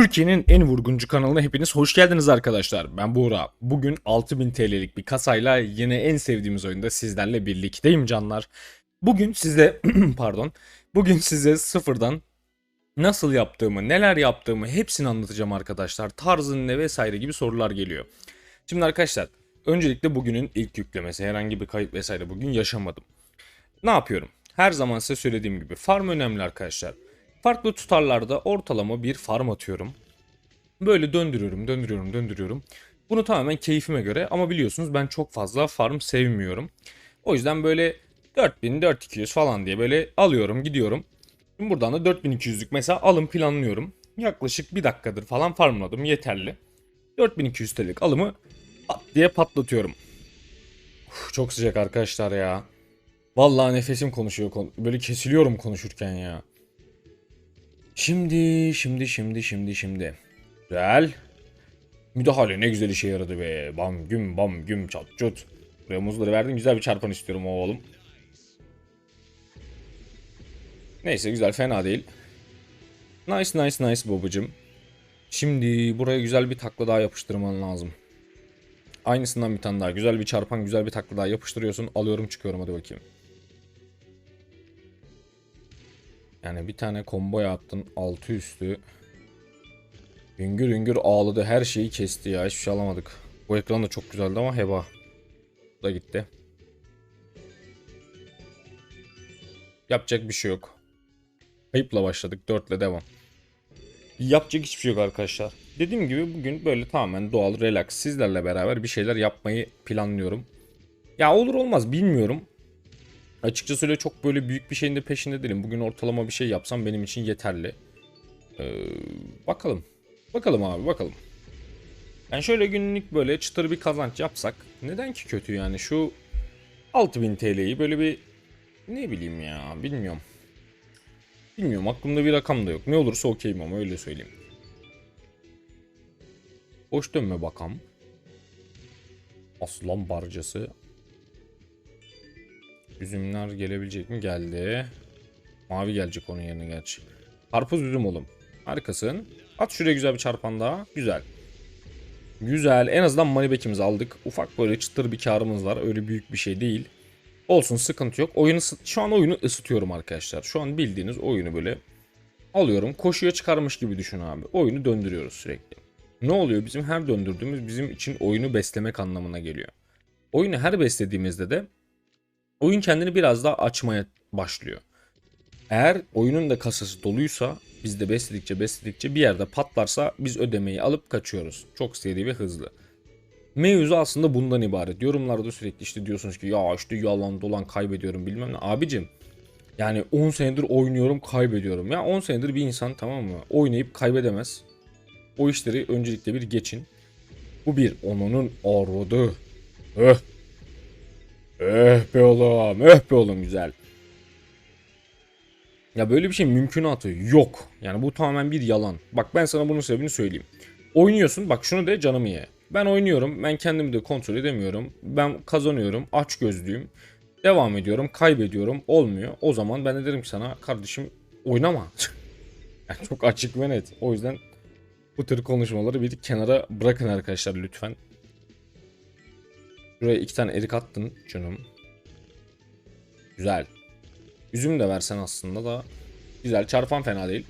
Türkiye'nin en vurguncu kanalına hepiniz hoş geldiniz arkadaşlar. Ben Buğra. Bugün 6000 TL'lik bir kasayla yine en sevdiğimiz oyunda sizlerle birlikteyim canlar. Bugün size pardon. Bugün size sıfırdan nasıl yaptığımı, neler yaptığımı hepsini anlatacağım arkadaşlar. Tarzın ne vesaire gibi sorular geliyor. Şimdi arkadaşlar öncelikle bugünün ilk yüklemesi. Herhangi bir kayıp vesaire bugün yaşamadım. Ne yapıyorum? Her zaman size söylediğim gibi farm önemli arkadaşlar. Farklı tutarlarda ortalama bir farm atıyorum. Böyle döndürüyorum, döndürüyorum, döndürüyorum. Bunu tamamen keyfime göre ama biliyorsunuz ben çok fazla farm sevmiyorum. O yüzden böyle 4000, 4200 falan diye böyle alıyorum, gidiyorum. Şimdi buradan da 4200'lük mesela alım planlıyorum. Yaklaşık bir dakikadır falan farmladım yeterli. 4200 TL'lik alımı pat diye patlatıyorum. Uf, çok sıcak arkadaşlar ya. Vallahi nefesim konuşuyor. kon- Böyle kesiliyorum konuşurken ya. Şimdi, şimdi, şimdi, şimdi, şimdi. Güzel. Müdahale ne güzel işe yaradı be. Bam güm bam güm çat çut. Buraya muzları verdim. Güzel bir çarpan istiyorum oğlum. Neyse güzel fena değil. Nice nice nice babacım. Şimdi buraya güzel bir takla daha yapıştırman lazım. Aynısından bir tane daha. Güzel bir çarpan güzel bir takla daha yapıştırıyorsun. Alıyorum çıkıyorum hadi bakayım. Yani bir tane komboya attın altı üstü. Üngür üngür ağladı her şeyi kesti ya hiçbir şey alamadık. Bu ekran da çok güzeldi ama heba. Bu da gitti. Yapacak bir şey yok. Kayıpla başladık 4 ile devam. Yapacak hiçbir şey yok arkadaşlar. Dediğim gibi bugün böyle tamamen doğal relax sizlerle beraber bir şeyler yapmayı planlıyorum. Ya olur olmaz bilmiyorum. Açıkçası öyle çok böyle büyük bir şeyin de peşinde değilim. Bugün ortalama bir şey yapsam benim için yeterli. Ee, bakalım. Bakalım abi bakalım. Yani şöyle günlük böyle çıtır bir kazanç yapsak neden ki kötü yani şu 6000 TL'yi böyle bir ne bileyim ya bilmiyorum. Bilmiyorum aklımda bir rakam da yok. Ne olursa okeyim ama öyle söyleyeyim. Boş dönme bakam. Aslan barcası. Üzümler gelebilecek mi? Geldi. Mavi gelecek onun yerine gerçi. Karpuz üzüm oğlum. Harikasın. At şuraya güzel bir çarpan daha. Güzel. Güzel. En azından money back'imizi aldık. Ufak böyle çıtır bir karımız var. Öyle büyük bir şey değil. Olsun sıkıntı yok. Oyunu şu an oyunu ısıtıyorum arkadaşlar. Şu an bildiğiniz oyunu böyle alıyorum. Koşuya çıkarmış gibi düşün abi. Oyunu döndürüyoruz sürekli. Ne oluyor? Bizim her döndürdüğümüz bizim için oyunu beslemek anlamına geliyor. Oyunu her beslediğimizde de oyun kendini biraz daha açmaya başlıyor. Eğer oyunun da kasası doluysa biz de besledikçe besledikçe bir yerde patlarsa biz ödemeyi alıp kaçıyoruz. Çok seri ve hızlı. Mevzu aslında bundan ibaret. Yorumlarda sürekli işte diyorsunuz ki ya işte yalan dolan kaybediyorum bilmem ne. Abicim yani 10 senedir oynuyorum kaybediyorum. Ya 10 senedir bir insan tamam mı oynayıp kaybedemez. O işleri öncelikle bir geçin. Bu bir onunun arvadı. Öh. Eh be oğlum, eh be oğlum güzel. Ya böyle bir şey mümkünatı yok. Yani bu tamamen bir yalan. Bak ben sana bunun sebebini söyleyeyim. Oynuyorsun bak şunu de canımı ye. Ben oynuyorum ben kendimi de kontrol edemiyorum. Ben kazanıyorum aç gözlüyüm. Devam ediyorum kaybediyorum olmuyor. O zaman ben de derim ki sana kardeşim oynama. yani çok açık ve net. O yüzden bu tür konuşmaları bir kenara bırakın arkadaşlar lütfen. Şuraya iki tane erik attın canım. Güzel. Üzüm de versen aslında da güzel. Çarpan fena değil.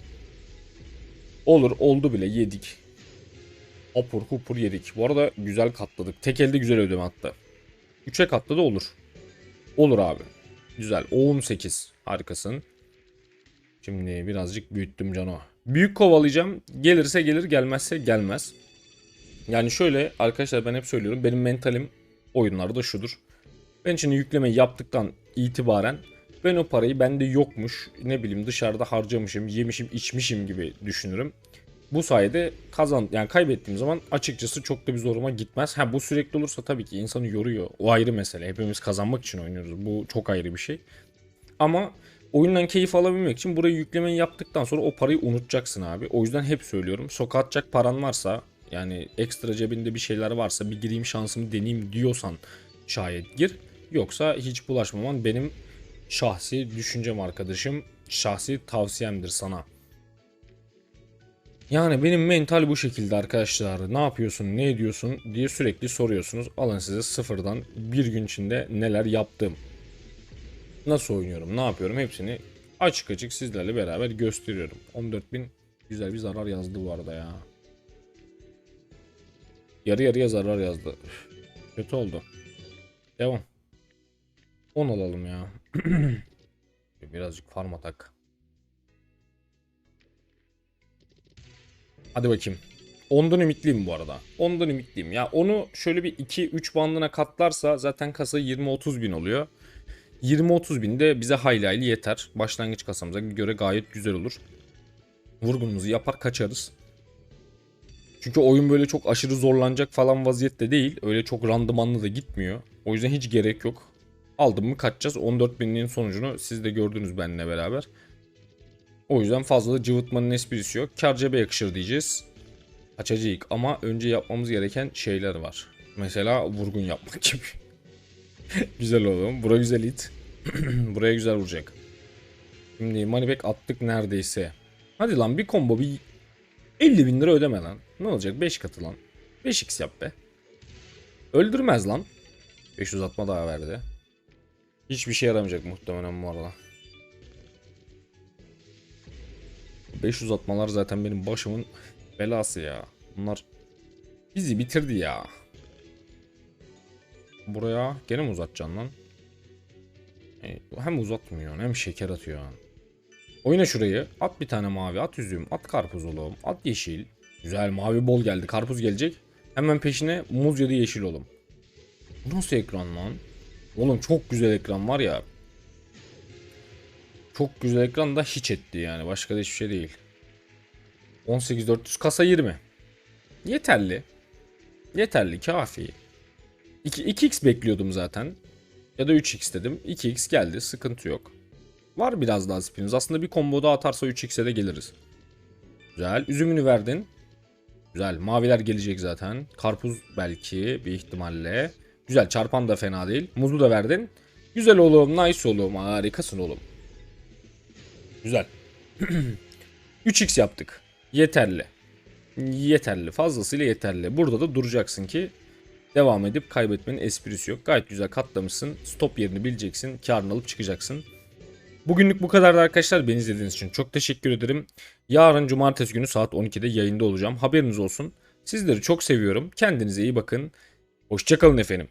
Olur oldu bile yedik. Hopur hupur yedik. Bu arada güzel katladık. Tek elde güzel ödeme hatta. 3'e katladı olur. Olur abi. Güzel. 18. Harikasın. Şimdi birazcık büyüttüm cano. Büyük kovalayacağım. Gelirse gelir gelmezse gelmez. Yani şöyle arkadaşlar ben hep söylüyorum. Benim mentalim oyunlarda şudur. Ben şimdi yükleme yaptıktan itibaren ben o parayı bende yokmuş ne bileyim dışarıda harcamışım yemişim içmişim gibi düşünürüm. Bu sayede kazan yani kaybettiğim zaman açıkçası çok da bir zoruma gitmez. Ha bu sürekli olursa tabii ki insanı yoruyor. O ayrı mesele. Hepimiz kazanmak için oynuyoruz. Bu çok ayrı bir şey. Ama oyundan keyif alabilmek için burayı yüklemeyi yaptıktan sonra o parayı unutacaksın abi. O yüzden hep söylüyorum. Sokağa atacak paran varsa yani ekstra cebinde bir şeyler varsa bir gireyim şansımı deneyeyim diyorsan şayet gir. Yoksa hiç bulaşmaman benim şahsi düşüncem arkadaşım. Şahsi tavsiyemdir sana. Yani benim mental bu şekilde arkadaşlar. Ne yapıyorsun, ne ediyorsun diye sürekli soruyorsunuz. Alın size sıfırdan bir gün içinde neler yaptım. Nasıl oynuyorum, ne yapıyorum hepsini açık açık sizlerle beraber gösteriyorum. 14.000 güzel bir zarar yazdı bu arada ya. Yarı yarıya zarar yazdı. Üf, Kötü oldu. Devam. 10 alalım ya. Birazcık farm atak. Hadi bakayım. Ondan ümitliyim bu arada. Ondan ümitliyim. Ya onu şöyle bir 2-3 bandına katlarsa zaten kasa 20-30 bin oluyor. 20-30 bin de bize hayli hayli yeter. Başlangıç kasamıza göre gayet güzel olur. Vurgunumuzu yapar kaçarız. Çünkü oyun böyle çok aşırı zorlanacak falan vaziyette değil. Öyle çok randımanlı da gitmiyor. O yüzden hiç gerek yok. Aldım mı kaçacağız. 14 binliğin sonucunu siz de gördünüz benimle beraber. O yüzden fazla da cıvıtmanın esprisi yok. Kar cebe yakışır diyeceğiz. Açacağız ama önce yapmamız gereken şeyler var. Mesela vurgun yapmak gibi. güzel oğlum. Bura güzel it. Buraya güzel vuracak. Şimdi moneyback attık neredeyse. Hadi lan bir combo bir 50 bin lira ödeme lan. Ne olacak 5 katı lan. 5x yap be. Öldürmez lan. 500 atma daha verdi. Hiçbir şey yaramayacak muhtemelen bu arada. 500 atmalar zaten benim başımın belası ya. Bunlar bizi bitirdi ya. Buraya gene mi uzatacaksın lan? E, Hem uzatmıyor hem şeker atıyor. Oyna şurayı. At bir tane mavi. At üzüm. At karpuz oğlum. At yeşil. Güzel mavi bol geldi. Karpuz gelecek. Hemen peşine muz ya da yeşil oğlum. Bu nasıl ekran lan? Oğlum çok güzel ekran var ya. Çok güzel ekran da hiç etti yani. Başka da hiçbir şey değil. 18400 kasa 20. Yeterli. Yeterli kafi. 2, 2x bekliyordum zaten. Ya da 3x dedim. 2x geldi. Sıkıntı yok. Var biraz daha spinimiz. Aslında bir combo daha atarsa 3x'e de geliriz. Güzel. Üzümünü verdin. Güzel. Maviler gelecek zaten. Karpuz belki bir ihtimalle. Güzel. Çarpan da fena değil. Muzlu da verdin. Güzel oğlum. Nice oğlum. Harikasın oğlum. Güzel. 3x yaptık. Yeterli. Yeterli. Fazlasıyla yeterli. Burada da duracaksın ki devam edip kaybetmenin esprisi yok. Gayet güzel katlamışsın. Stop yerini bileceksin. Karını alıp çıkacaksın. Bugünlük bu kadardı arkadaşlar. Beni izlediğiniz için çok teşekkür ederim. Yarın cumartesi günü saat 12'de yayında olacağım. Haberiniz olsun. Sizleri çok seviyorum. Kendinize iyi bakın. Hoşçakalın efendim.